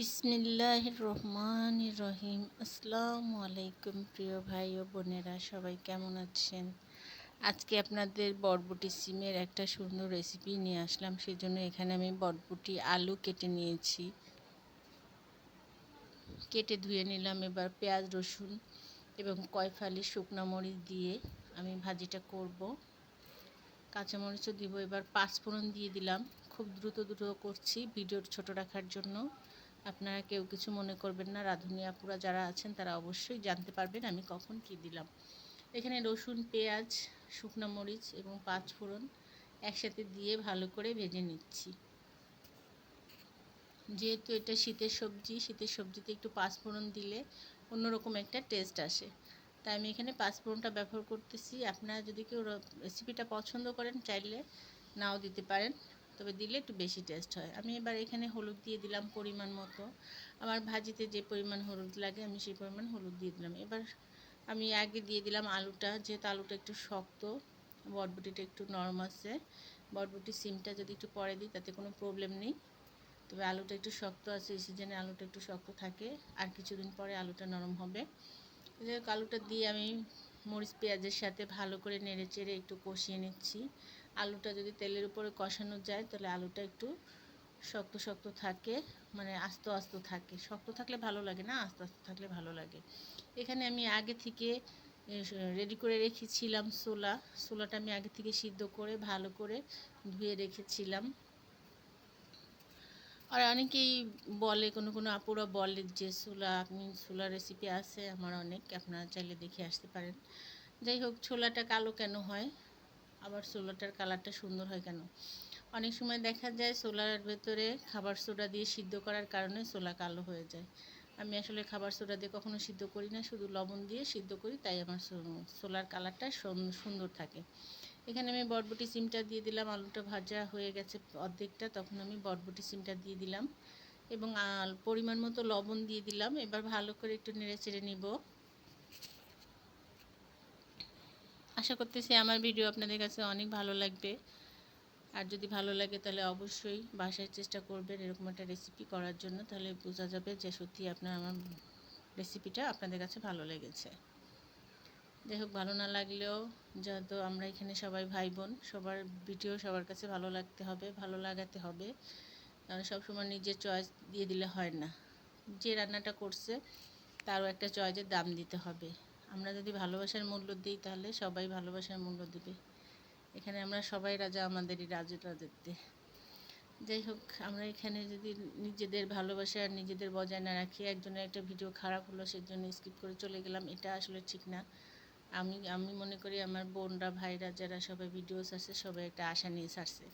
বিসমিল্লাহ রহমান রহিম আসসালামু আলাইকুম প্রিয় ভাই ও বোনেরা, সবাই কেমন আছেন? আজকে আপনাদের বরবটি সিমের একটা সুন্দর রেসিপি নিয়ে আসলাম সেই জন্য এখানে আমি বরবটি আলু কেটে নিয়েছি। কেটে ধুয়ে নিলাম এবার পেঁয়াজ, রসুন এবং কয়ফালি শুকনো মরিচ দিয়ে আমি ভাজিটা করব। কাঁচামরিচও দিব, এবার পাঁচফোড়ন দিয়ে দিলাম। খুব দ্রুত দ্রুত করছি ভিডিওর ছোট রাখার জন্য। আপনারা কেউ কিছু মনে করবেন না। রাঁধুনি আপুরা যারা আছেন, তারা অবশ্যই জানতে পারবেন আমি কখন কি দিলাম। এখানে রসুন, পেঁয়াজ, শুকনো মরিচ এবং পাঁচ ফোড়ন একসাথে দিয়ে ভালো করে ভেজে নিচ্ছি। যেহেতু এটা শীতের সবজি, শীতের সবজিতে একটু পাঁচফোড়ন দিলে অন্যরকম একটা টেস্ট আসে। তাই আমি এখানে পাঁচফোড়নটা ব্যবহার করতেছি। আপনারা যদি কেউ রেসিপিটা পছন্দ করেন, চাইলে নাও দিতে পারেন। তবে দিলে একটু বেশি টেস্ট হয়। আমি এবার এখানে হলুদ দিয়ে দিলাম পরিমাণ মতো। আমার ভাজিতে যে পরিমাণ হলুদ লাগে, আমি সেই পরিমাণ হলুদ দিয়ে দিলাম। এবার আমি আগে দিয়ে দিলাম আলুটা, যেহেতু আলুটা একটু শক্ত, বটবটিটা একটু নরম আছে। বটবটি সিমটা যদি একটু পরে দিই, তাতে কোনো প্রবলেম নেই। তবে আলুটা একটু শক্ত আছে, এই সিজনে আলুটা একটু শক্ত থাকে। আর কিছুদিন পরে আলুটা নরম হবে। আলুটা দিয়ে আমি মরিচ পেঁয়াজের সাথে ভালো করে নেড়ে চেড়ে একটু কষিয়ে নিচ্ছি। আলুটা যদি তেলের উপরে কষানো যায়, তাহলে আলুটা একটু শক্ত শক্ত থাকে মানে আস্ত আস্ত থাকে। শক্ত থাকলে ভালো লাগে না, আস্তে আস্তে থাকলে ভালো লাগে। এখানে আমি আগে থেকে রেডি করে রেখেছিলাম ছোলা। ছোলাটা আমি আগে থেকে সিদ্ধ করে, ভালো করে ধুয়ে রেখেছিলাম। আর অনেকেই বলে, কোনো কোনো আপুরা বলে যে, ছোলা, আপনি ছোলা রেসিপি আছে? আমার অনেক, আপনারা চাইলে দেখে আসতে পারেন। যাই হোক, ছোলাটা কালো কেন হয়? আবার সোলাটার কালারটা সুন্দর হয় কেন? অনেক সময় দেখা যায় সোলার ভেতরে খাবার সোডা দিয়ে সিদ্ধ করার কারণে সোলা কালো হয়ে যায়। আমি আসলে খাবার সোডা দিয়ে কখনো সিদ্ধ করি না, শুধু লবণ দিয়ে সিদ্ধ করি, তাই আমার সোলার কালারটা সুন্দর থাকে। এখানে আমি বটবটি সিমটা দিয়ে দিলাম, আলুটা ভাজা হয়ে গেছে অর্ধেকটা, তখন আমি বটবটি সিমটা দিয়ে দিলাম। এবং পরিমাণ মতো লবণ দিয়ে দিলাম, এবার ভালো করে একটু নেড়ে চেড়ে নিব। আশা করতেছি আমার ভিডিও আপনাদের কাছে অনেক ভালো লাগবে। আর যদি ভালো লাগে তাহলে অবশ্যই বাসায় চেষ্টা করবেন এরকম একটা রেসিপি করার জন্য। তাহলে বোঝা যাবে যে সত্যি আপনার, আমার রেসিপিটা আপনাদের কাছে ভালো লেগেছে। যাই হোক, ভালো না লাগলেও যেহেতু আমরা এখানে সবাই ভাই বোন সবার ভিডিও সবার কাছে ভালো লাগতে হবে, ভালো লাগাতে হবে। কারণ সবসময় নিজের চয়েস দিয়ে দিলে হয় না। যে রান্নাটা করছে, তারও একটা চয়েসের দাম দিতে হবে। আমরা যদি ভালোবাসার মূল্য দিই তাহলে সবাই ভালোবাসার মূল্য দেবে। এখানে আমরা সবাই রাজা, আমাদেরই রাজা রাজত্বে। যাই হোক, আমরা এখানে যদি নিজেদের ভালোবাসা আর নিজেদের বজায় না রাখি, একজনের একটা ভিডিও খারাপ হলো সেজন্য স্কিপ করে চলে গেলাম, এটা আসলে ঠিক না। আমি আমি মনে করি আমার বোনরা ভাইরা যারা সবাই ভিডিওস আছে, সবাই একটা আশা নিয়ে ছাড়ছে।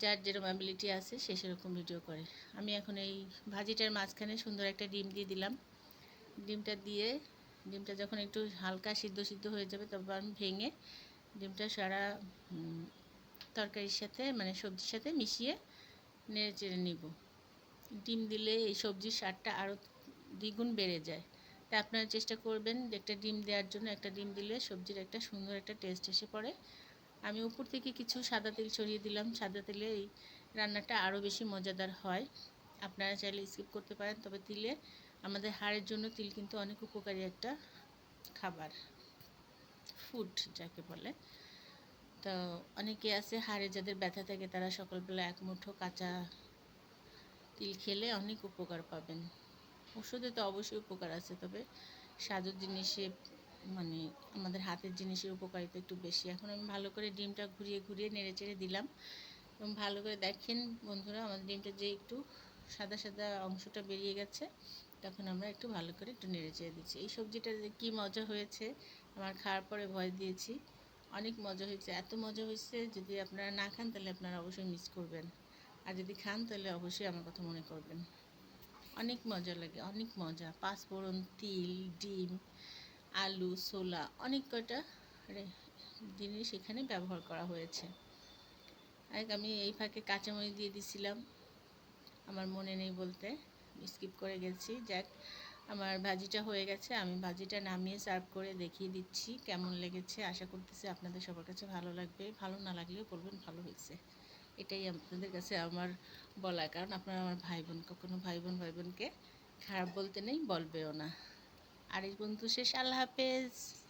যার যেরকম অ্যাবিলিটি আছে, সে সেরকম ভিডিও করে। আমি এখন এই ভাজিটার মাঝখানে সুন্দর একটা ডিম দিয়ে দিলাম। ডিমটা দিয়ে ডিমটা যখন একটু হালকা সিদ্ধ সিদ্ধ হয়ে যাবে তখন আমি ভেঙে ডিমটা সারা তরকারির সাথে মানে সবজির সাথে মিশিয়ে নেড়ে চেড়ে নিব। ডিম দিলে এই সবজির স্বাদটা আরও দ্বিগুণ বেড়ে যায়। তাই আপনারা চেষ্টা করবেন একটা ডিম দেওয়ার জন্য, একটা ডিম দিলে সবজির একটা সুন্দর একটা টেস্ট এসে পড়ে। আমি উপর থেকে কিছু সাদা তেল ছড়িয়ে দিলাম। সাদা তেলে এই রান্নাটা আরও বেশি মজাদার হয়। আপনারা চাইলে স্কিপ করতে পারেন, তবে তিলে আমাদের হাড়ের জন্য তিল কিন্তু অনেক উপকারী একটা খাবার। ফুড যাকে বলে। তো অনেকে আছে হাড়ে যাদের ব্যথা থাকে তারা সকালবেলা এক মুঠো কাঁচা তিল খেলে অনেক উপকার পাবেন। ওষুধে তো অবশ্যই উপকার আছে, তবে সাজুর জিনিসে মানে আমাদের হাতের জিনিসের উপকারিতা একটু বেশি। এখন আমি ভালো করে ডিমটা ঘুরিয়ে ঘুরিয়ে নেড়ে চেড়ে দিলাম এবং ভালো করে দেখেন বন্ধুরা, আমাদের ডিমটা যে একটু সাদা সাদা অংশটা বেরিয়ে গেছে। তখন আমরা একটু ভালো করে একটু নেড়ে চেড়ে দিচ্ছি। এই সবজিটা যে কী মজা হয়েছে, আমার খাওয়ার পরে ভয় দিয়েছি। অনেক মজা হয়েছে। এত মজা হয়েছে যদি আপনারা না খান তাহলে আপনারা অবশ্যই মিস করবেন। আর যদি খান তাহলে অবশ্যই আমার কথা মনে করবেন। অনেক মজা লাগে, অনেক মজা। পাঁচফোড়ন তিল, ডিম, আলু, ছোলা, অনেক কটা জিনিস এখানে ব্যবহার করা হয়েছে। আমি এই ফাঁকে কাঁচামরিচ দিয়ে দিছিলাম। আমার মনে নেই বলতে। স্কিপ করে গেছি। যাক, আমার ভাজিটা হয়ে গেছে। আমি ভাজিটা নামিয়ে সার্ভ করে দেখিয়ে দিচ্ছি কেমন লেগেছে। আশা করতেছি আপনাদের সবার কাছে ভালো লাগবে। ভালো না লাগলেও বলবেন ভালো হয়েছে। এটাই আপনাদের কাছে আমার বলা কারণ আপনারা আমার ভাই বোন কখনো ভাই বোন ভাই বোনকে খারাপ বলতে নেই, বলবেও না। আর এই বন্ধু শেষ। আল্লাহ হাফেজ।